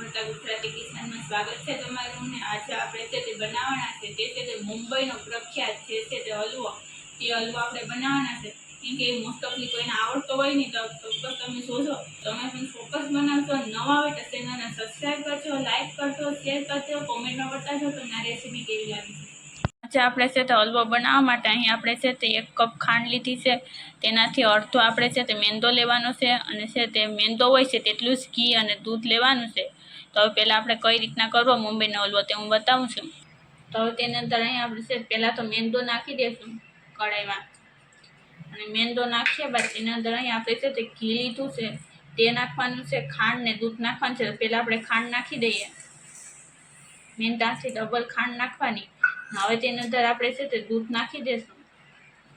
અમૃતા ગુજરાતી કિચનમાં સ્વાગત છે તમારું ને આજે આપણે જે તે બનાવવાના છે તે છે તે મુંબઈનો પ્રખ્યાત જે છે તે હલવો. તે હલવો આપણે બનાવવાના છે. કેમ કે મોસ્ટ ઓફલી કોઈને આવડતો હોય નહીં તો ચોક્કસ તમે શોધો તમે પણ ફોકસ બનાવશો, નવા હોય તો ચેનલને સબસ્ક્રાઈબ કરજો લાઈક કરજો શેર કરજો કોમેન્ટમાં બતાવજો તમને રેસીપી કેવી લાગી છે. આપણે છે તે હલવો બનાવવા માટે અહીં આપણે છે તે એક કપ ખાંડ લીધી છે. તેનાથી અડધો આપણે છે તે મેંદો લેવાનો છે અને છે તે મેંદો હોય છે તેટલું જ ઘી અને દૂધ લેવાનું છે. તો હવે પહેલાં આપણે કઈ રીતના કરવો મુંબઈનો હલવો તે હું બતાવું છું. તો હવે તેની અંદર અહીં આપણે છે, પહેલાં તો મેંદો નાખી દઈશું કઢાઈમાં. અને મેંદો નાખ્યા બાદ તેની અંદર અહીં આપણે છે, તે ઘી લીધું છે. તે નાખવાનું છે, ખાંડ ને દૂધ નાખવાનું છે. પહેલાં આપણે ખાંડ નાખી દઈએ. મેંદાથી ડબલ ખાંડ નાખવાની. હવે તેની અંદર આપણે છે, તે દૂધ નાખી દઈશું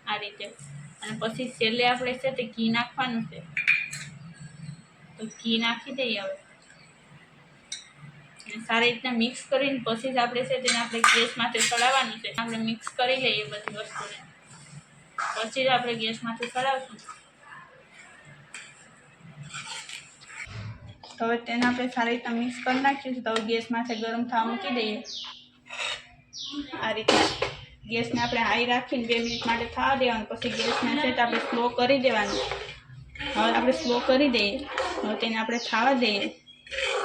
આ રીતે. અને પછી છેલ્લે આપણે છે, તે ઘી નાખવાનું છે. તો ઘી નાખી દઈએ હવે. સારી રીતના મિક્સ કરીને પછી જ આપણે છે તેને આપણે ગેસમાંથી ચડાવવાનું છે. આપણે મિક્સ કરી લઈએ બધી વસ્તુને. પછી જ આપણે ગેસમાંથી ચડાવશું. તો હવે તેને આપણે સારી રીતના મિક્સ કરી નાખીએ છે તો હવે ગેસમાંથી ગરમ થવા મૂકી દઈએ. આ રીતના ગેસને આપણે હાઈ રાખીને બે મિનિટ માટે થવા દેવાનું. પછી ગેસને છે તો આપણે સ્લો કરી દેવાનું. હવે આપણે સ્લો કરી દઈએ. હવે તેને આપણે થવા દઈએ.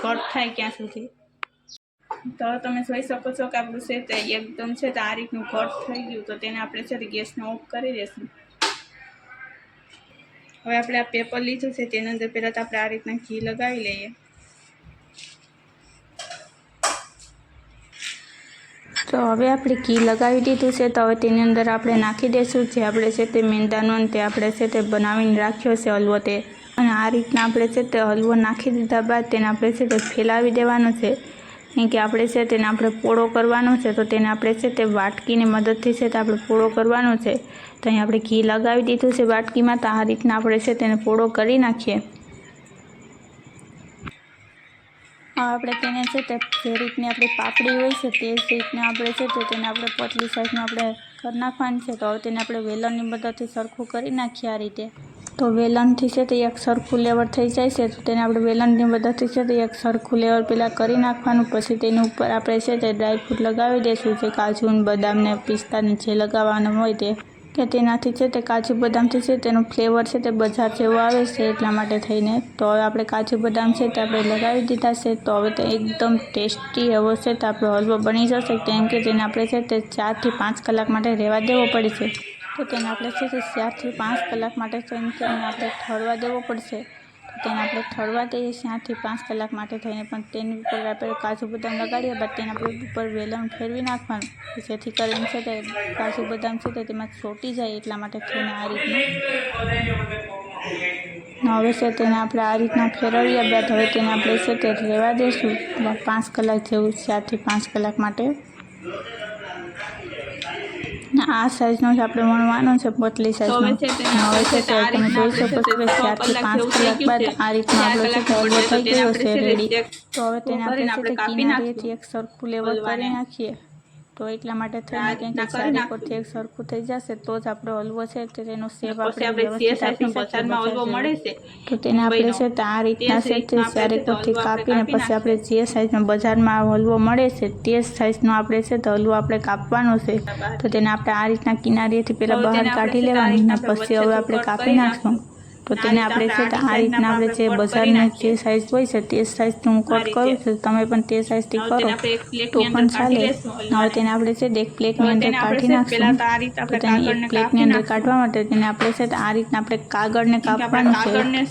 કટ થાય ક્યાં સુધી. તો તમે જોઈ શકો છો કે આપણું છે તે એકદમ છે તો આ રીતનું કટ થઈ ગયું. તો તેને આપણે છે તે ગેસને ઓફ કરી દઈશું હવે આપણે આ પેપર લીધું છે, તેની અંદર પહેલાં તો આપણે આ રીતના ઘી લગાવી લઈએ. તો હવે આપણે ઘી લગાવી દીધું છે, તો હવે તેની અંદર આપણે નાખી દઈશું જે આપણે છે તે મેંદાનો તે આપણે છે તે બનાવીને રાખ્યો છે હલવો તે. અને આ રીતના આપણે છે તે હલવો નાખી દીધા બાદ તેને આપણે છે તે ફેલાવી દેવાનો છે. કેમ કે આપણે છે તેને આપણે પોળો કરવાનો છે, તો તેને આપણે છે તે વાટકીની મદદથી છે તે આપણે પોળો કરવાનો છે. તો અહીં આપણે ઘી લગાવી દીધું છે વાટકીમાં, તો આ રીતના આપણે છે તેને પોળો કરી નાખીએ. હવે આપણે તેને છે તે જે રીતની આપણી પાપડી હોય છે તે જ રીતના આપણે છે તો તેને આપણે પતલી સાઈઝમાં આપણે કરી નાખવાની છે. તો હવે તેને આપણે વેલણની મદદથી સરખું કરી નાખીએ આ રીતે. તો વેલણથી છે તે એક સરખું લેવલ થઈ જાય છે તો તેને આપણે વેલણની મદદથી છે તે એક સરખું લેવલ પહેલાં કરી નાખવાનું, પછી તેની ઉપર આપણે છે તે ડ્રાયફ્રૂટ લગાવી દઈશું જે કાજુ બદામને પિસ્તાને જે લગાવવાનું હોય તે. કે તેનાથી છે તે કાજુ બદામથી છે તેનું ફ્લેવર છે તે બજાર જેવો આવે છે એટલા માટે થઈને. તો હવે આપણે કાજુ બદામ છે તે આપણે લગાવી દીધા છે, તો હવે તે એકદમ ટેસ્ટી એવો છે તો આપણો હલવો બની જશે, કેમ કે તેને આપણે છે તે ચારથી પાંચ કલાક માટે રહેવા દેવો પડે છે. તો તેને આપણે છે તે ચારથી પાંચ કલાક માટે થઈને તેને આપણે ઠરવા દેવો પડશે. તો તેને આપણે ઠરવા દઈએ ચારથી પાંચ કલાક માટે થઈને પણ તેની ઉપર આપણે કાજુ બદામ લગાડીએ, બાદ તેને આપણે ઉપર વેલણ ફેરવી નાખવાનું. જેથી કરીને છે તે કાજુ બદામ છે તે તેમાં ચોટી જાય એટલા માટે થઈને આ રીતનું. હવે છે તેને આપણે આ રીતના ફેરવ્યા બાદ હવે તેને આપણે છે તે રહેવા દઈશું. પાંચ કલાક જેવું ચારથી પાંચ કલાક માટે આ સાઈઝનો જ આપણે વણવાનો છે પતલી સાઈઝનો હવે છે તે તમે જોઈ શકો છો કે ચારથી પાંચ કલાક બાદ આ રીતના આપણો છે તે થઈ ગયો છે રેડી તો હવે તેને આપણે કાપી નાખીએ. એક સરખું લેવલ કરી નાખીએ. તો એટલા માટે થઈને કેમ સારી પરથી એક સરખું થઈ જશે તો જ આપણો હલવો છે તો તેનો શેપ આપણે વ્યવસ્થિત આપી શકીએ તો તેને આપણે છે તો આ રીતના છે તે ચારે પરથી કાપીને પછી આપણે જે સાઈઝનો બજારમાં હલવો મળે છે. તે સાઇઝનો આપણે છે તો હલવો આપણે કાપવાનો છે. તો તેને આપણે આ રીતના કિનારીએથી પહેલાં બહાર કાઢી લેવાની પછી હવે આપણે કાપી નાખશું. તો તેને આપણે છે કે આ રીતના આપણે જે બજારની જે સાઈઝ હોય છે તે સાઇઝથી હું કટ કરું છું. તમે પણ તે સાઇઝથી કરો. તો પણ ચાલે. હવે તેને આપણે છે એક પ્લેટની અંદર કાઢી નાખશું. તો તેને એક પ્લેટની અંદર કાઢવા માટે તેને આપણે છે આ રીતના આપણે કાગળને કાપવાનું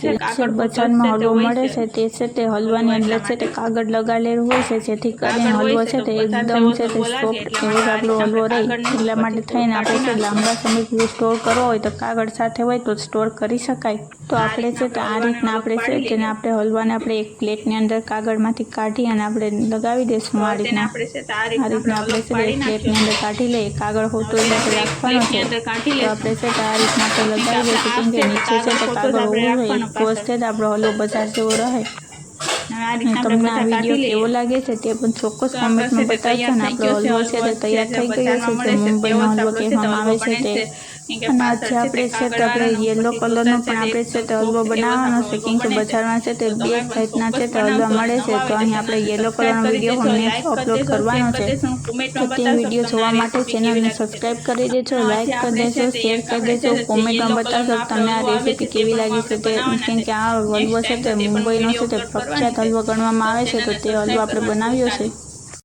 છે. બજારમાં હલવો મળે છે. તે છે તે હલવાની અંદર છે તે કાગળ લગાડેલું હોય છે જેથી કરીને હલવો છે તે એકદમ છે તે સોફ્ટ એવો આપણો હલવો રહે. એટલા માટે થઈને આપણે લાંબા સમય સુધી સ્ટોર કરવો હોય તો કાગળ સાથે હોય તો સ્ટોર કરી શકાય તો આપણે છે તો આ રીતના આપણે છે તેને આપણે હલવાને આપણે એક પ્લેટની અંદર કાગળમાંથી કાઢી અને આપણે લગાવી દઈશું આ રીતના. આ રીતના આપણે છે એક પ્લેટની અંદર કાઢી લઈએ. કાગળ હોતો એટલે આપણે રાખવાનો છે. તો આપણે છે તો આ રીતના આપણે લગાવી દઈશું કેમ કે નીચે છે તો કાગળ હોવું હોય તો જ છે તો આપણો હલવો બજાર જેવો રહે. તમને આ વીડિયો કેવો લાગે છે તે પણ ચોક્કસ કોમેન્ટમાં બતાવજો અને આપણો હલવો છે તે તૈયાર થઈ ગયો છે જે મુંબઈનો હલવો કહેવામાં આવે છે તે. અને આજે આપણે છે તો આપણે યલો કલરનો પણ આપણે છે તો હલવો બનાવવાનો છે કેમ કે બજારમાં છે. તે બે ટાઈપના છે તો હલવા મળે છે તો અહીં આપણે યલો કલરનો વીડિયો નેક્સ્ટ અપલોડ કરવાનો છે. તો તે વીડિયો જોવા માટે ચેનલને સબસ્ક્રાઇબ કરી દેજો લાઇક કરી દેજો શેર કરી દેજો કોમેન્ટમાં બતાવજો કે તમને આ રેસીપી કેવી લાગી છે તે કેમ કે આ હલવો છે તે મુંબઈનો છે તે પ્રખ્યાત હલવો ગણવામાં આવે છે તો તે હલવો આપણે બનાવ્યો છે.